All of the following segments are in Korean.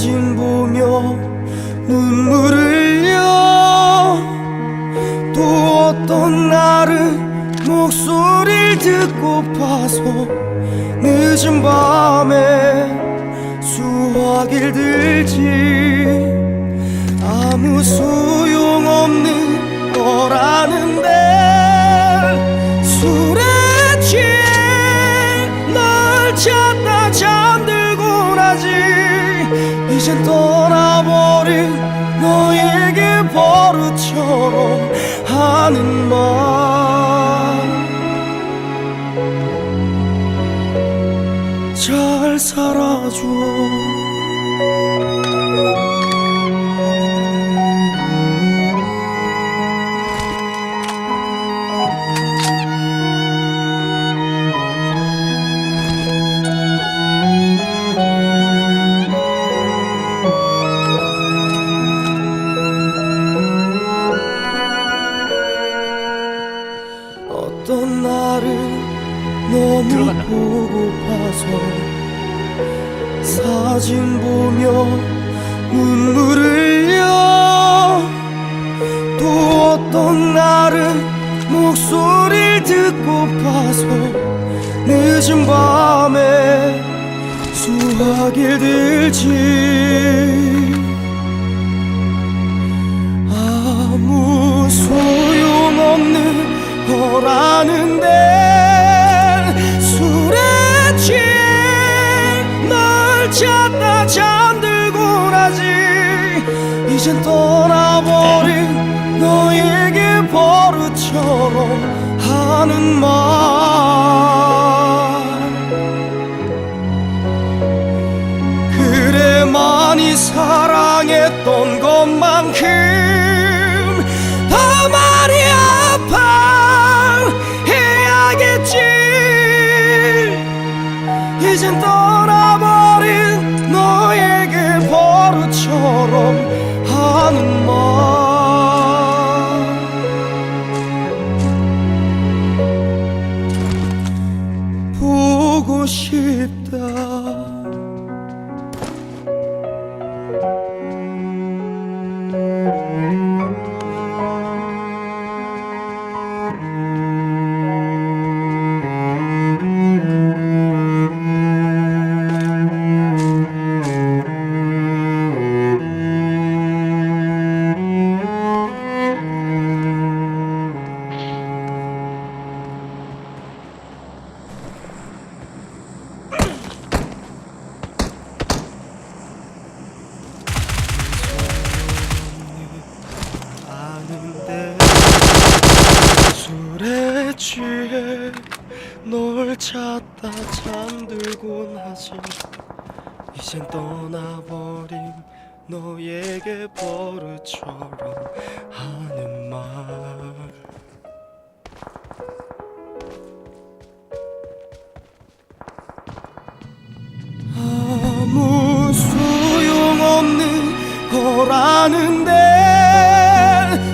사진 보며 눈물 흘려 또 어떤 날은 목소리를 듣고 파서 늦은 밤에 수화기를 들지. 아무 소용없는 거라는 이젠 떠나버린 너에게 버릇처럼 하는 말 사진 보며 눈물 흘려 또 어떤 날은 목소리를 듣고파서 늦은 밤에 수화기를 들지. 아무 소용없는 거라는데 술에 취해 나지 이젠 떠나버린 너에게 버릇처럼 하는 말. 그래 많이 사랑했던 것만큼 거라는데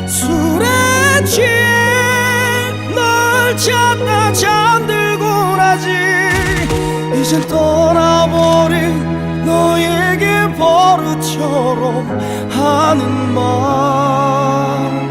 술에 취해 널 찾다 잠들고 나지. 이젠 떠나버린 너에게 버릇처럼 하는 말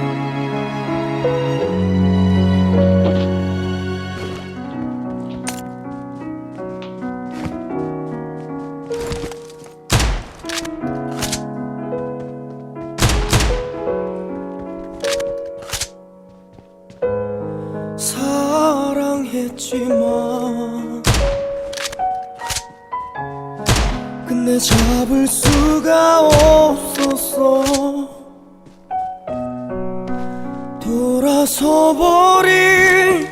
사랑했지만 근데 잡을 수가 없었어 돌아서 버린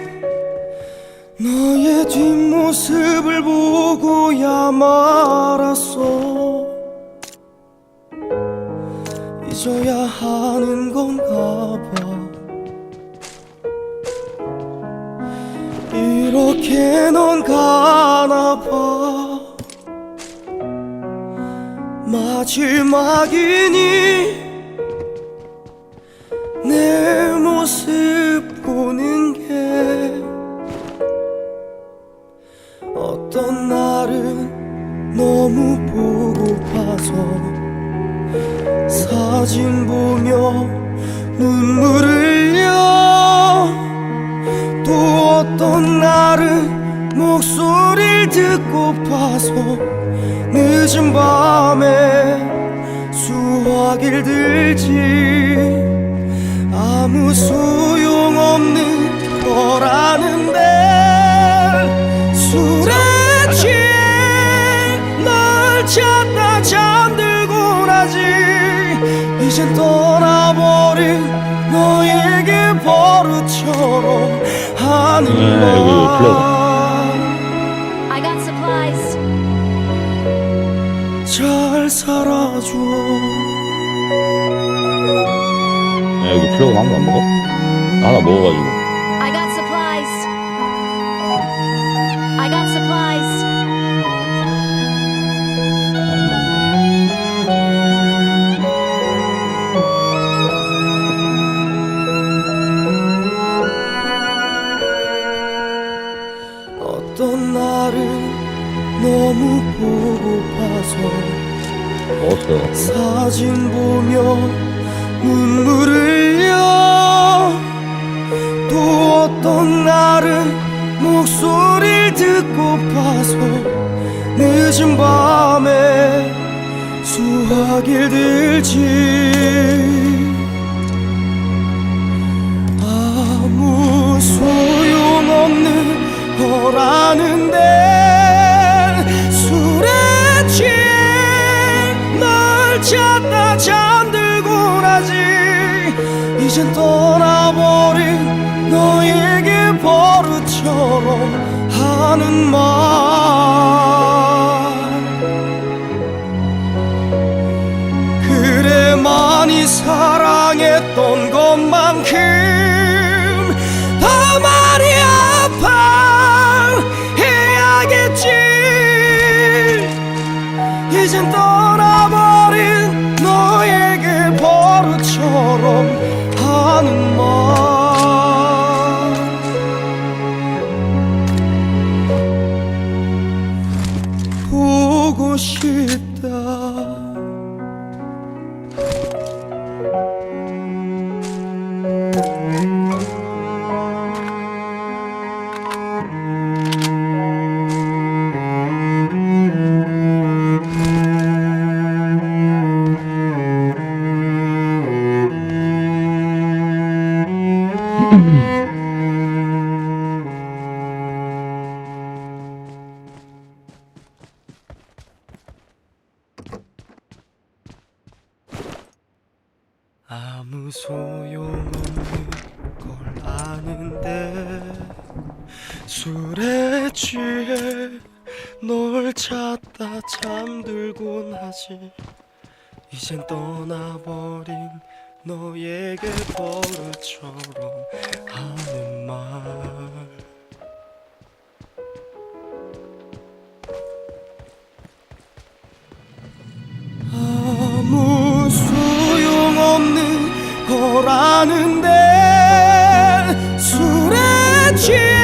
너의 뒷모습을 보고야 말았어. 잊어야 하는 건가 이렇게 넌 가나 봐. 마지막이니 내 모습 보는 게 어떤 날은 너무 보고 봐서 사진 보 목소리를 듣고파서 늦은 밤에 수화기를 들지. 아무 소용없는 거라는데 술에 취해 널 찾다 잠들고 나지. 이젠 떠나버린 너에게 버릇처럼 하는 네, 이거 잘 살아줘 야, 여기 플러그 아무도 안 먹어? 나 하나 먹어가지고. I got supplies. I got supplies. 어떤 날은 너무 보고파서 먹었어. 사진 보며 눈물을 흘려. 또 어떤 날은 목소리를 듣고파서 늦은 밤에 수화기를 들지. 아무 소용없는 거라는데 찾다 잠들고 나지. 이젠 떠나버린 너에게 버릇처럼 하는 말. 그래 많이 사랑했던 것만큼 하지. 이젠 떠나버린 너에게 버릇처럼 하는 말. 아무 소용없는 거라는데 술에 취해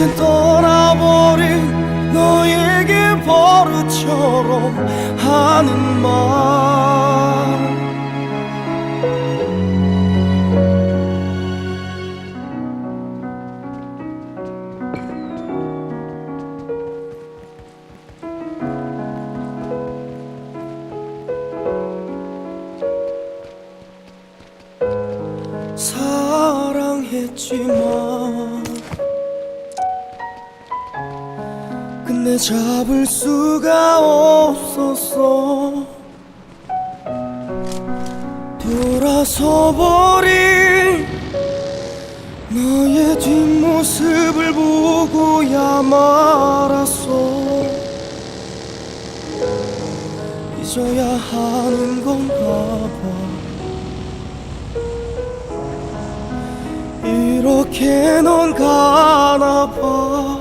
이젠 떠나버린 너에게 버릇처럼 하는 말. 사랑했지만 근데 잡을 수가 없었어. 돌아서 버린 너의 뒷모습을 보고야 말았어. 잊어야 하는 건가 봐. 이렇게 넌 가나 봐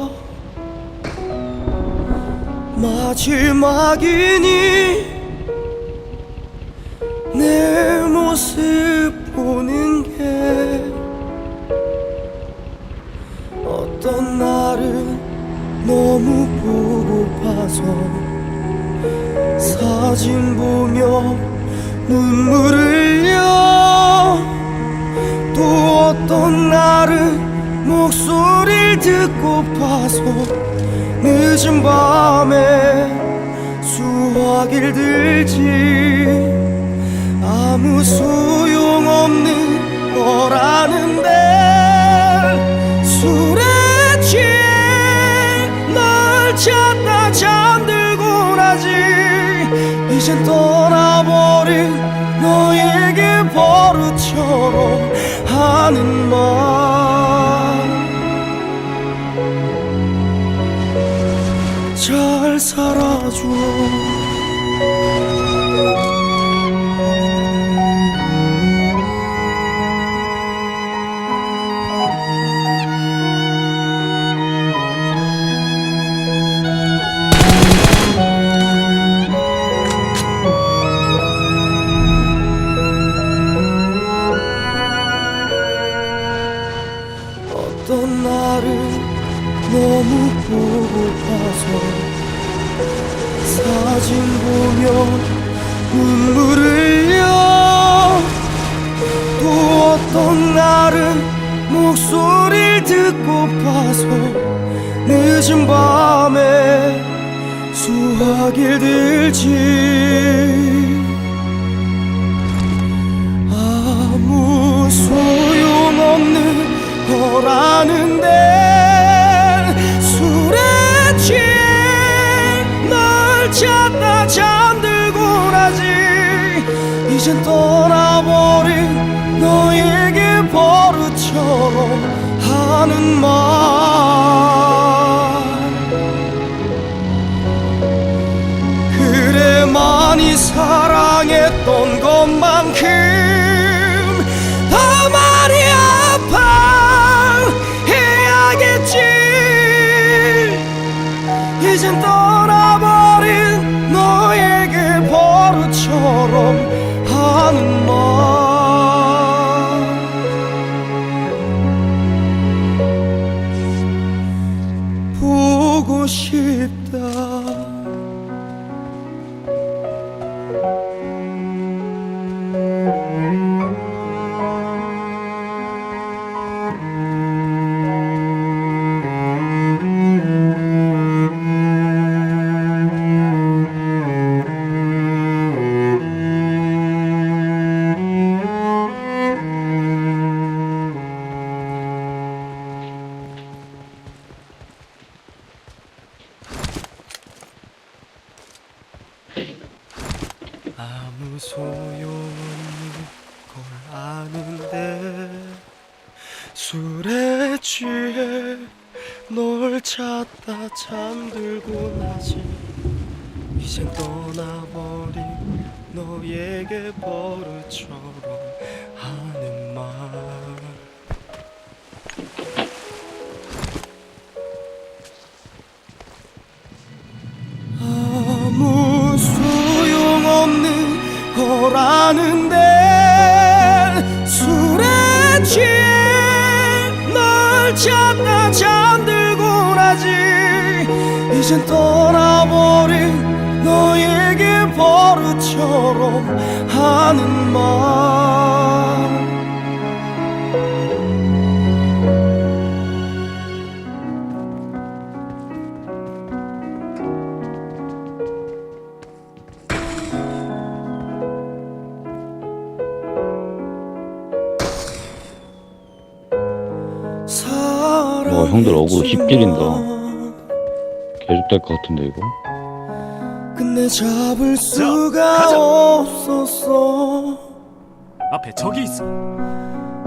마지막이니 내 모습 보는 게 어떤 날은 너무 보고파서 사진 보며 눈물을 흘려 또 어떤 날은 목소리를 듣고파서 늦은 밤에 수화기를 들지. 아무 소용없는 거라는데 술에 취해 널 찾다 잠들고 나지. 이젠 떠나버린 너에게 버릇처럼 하는 말 살아 늦은 밤에 수화기를 들지. 아무 소용없는 거라는데 술에 취해 널 찾다 잠들고 나지. 이젠 떠나버린 너에게 버릇처럼 하는 말 사랑했던 아는데 술에 취해 널 찾다 잠들고 나지. 이젠 떠나버린 너에게 버릇처럼 하는 말. 아무 소용없는 거라는데 이젠 떠나버린 너에게 버릇처럼 하는 말 와, 형들 어그로 씹질린다. 될 것 같은데 이거 근데 잡을 가자. 수가 없었어 앞에 적이 있어.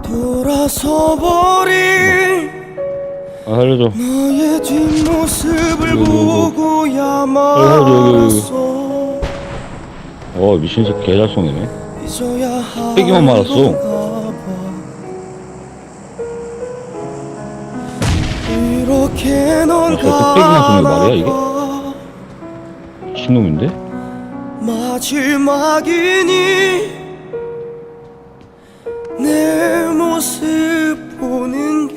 돌아서 버린 아 살려줘 너의 뒷모습을 여기, 여기. 보고야만 여기, 여기, 여기. 알았어 와 미친 새끼 개잘송이네 잊어야 빼기만 하는 말았어. 건가 봐. 이렇게 넌 아, 저 뚝배기만 쏘는 말이야, 이게? 가나 봐. 미친놈인데? 마지막이니 내 모습 보는 게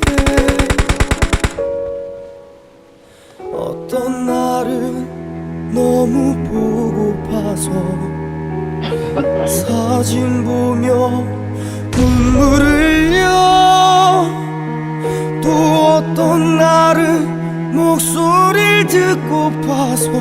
어떤 날은 너무 보고파 가서 사진 보며 눈물 흘려 또 어떤 날은 목소리를 듣고 봐서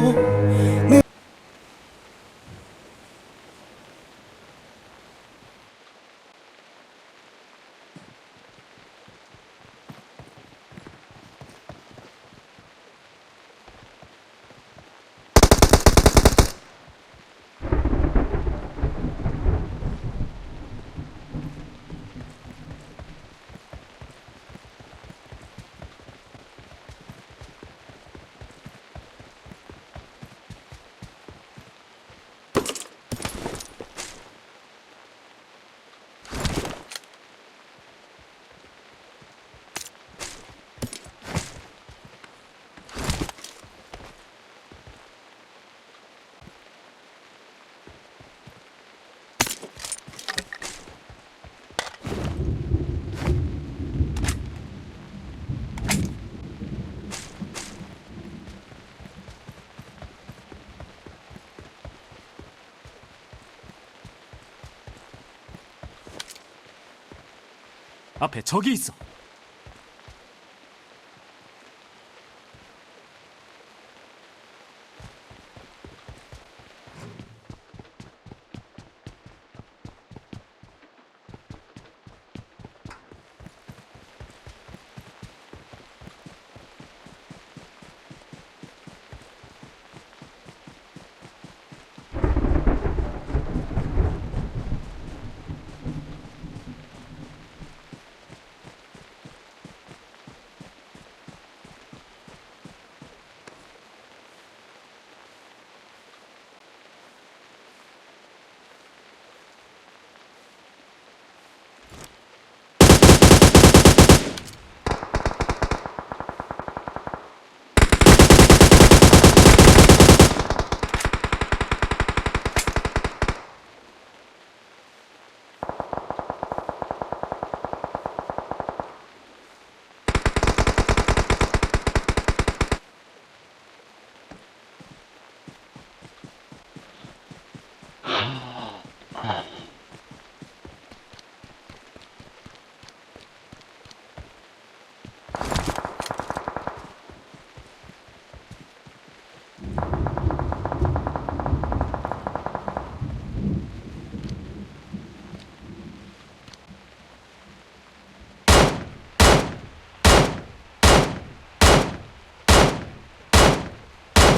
앞에 적이 있어.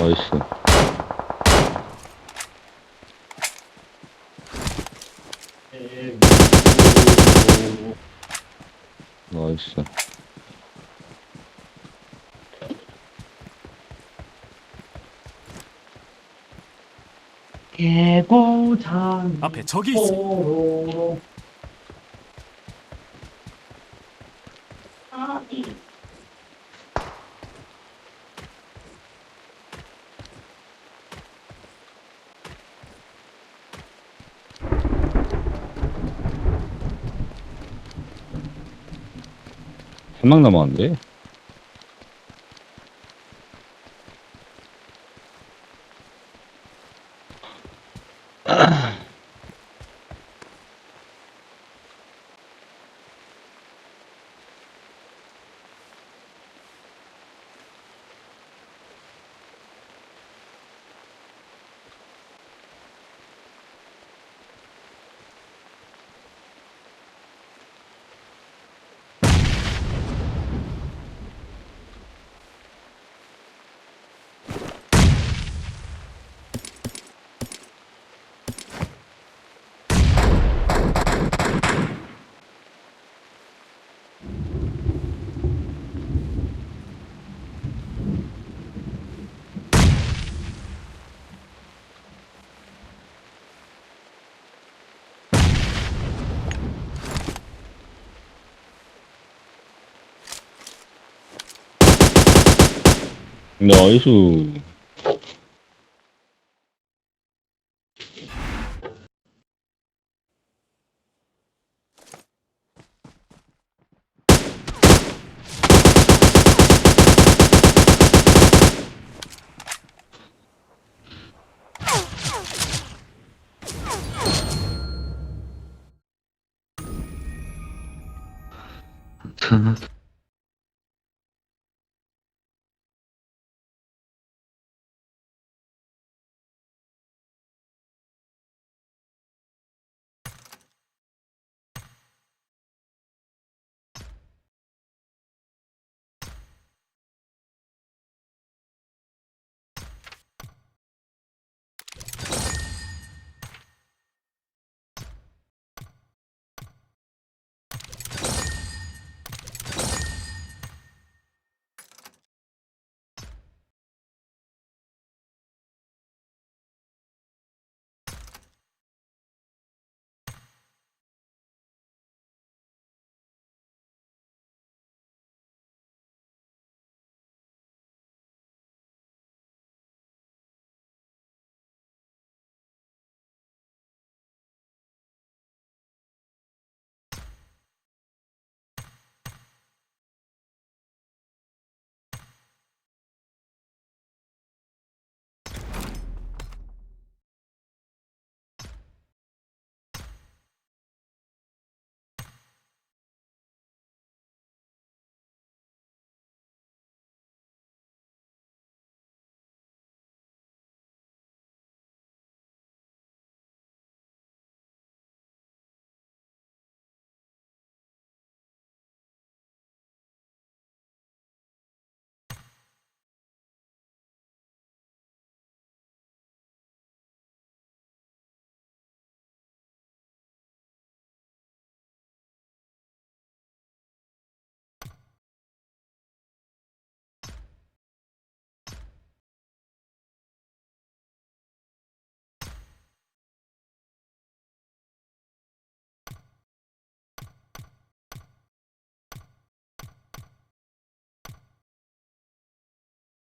나이스. 나이스. 개고장 앞에 적이 있어. 명 남았는데? 나이스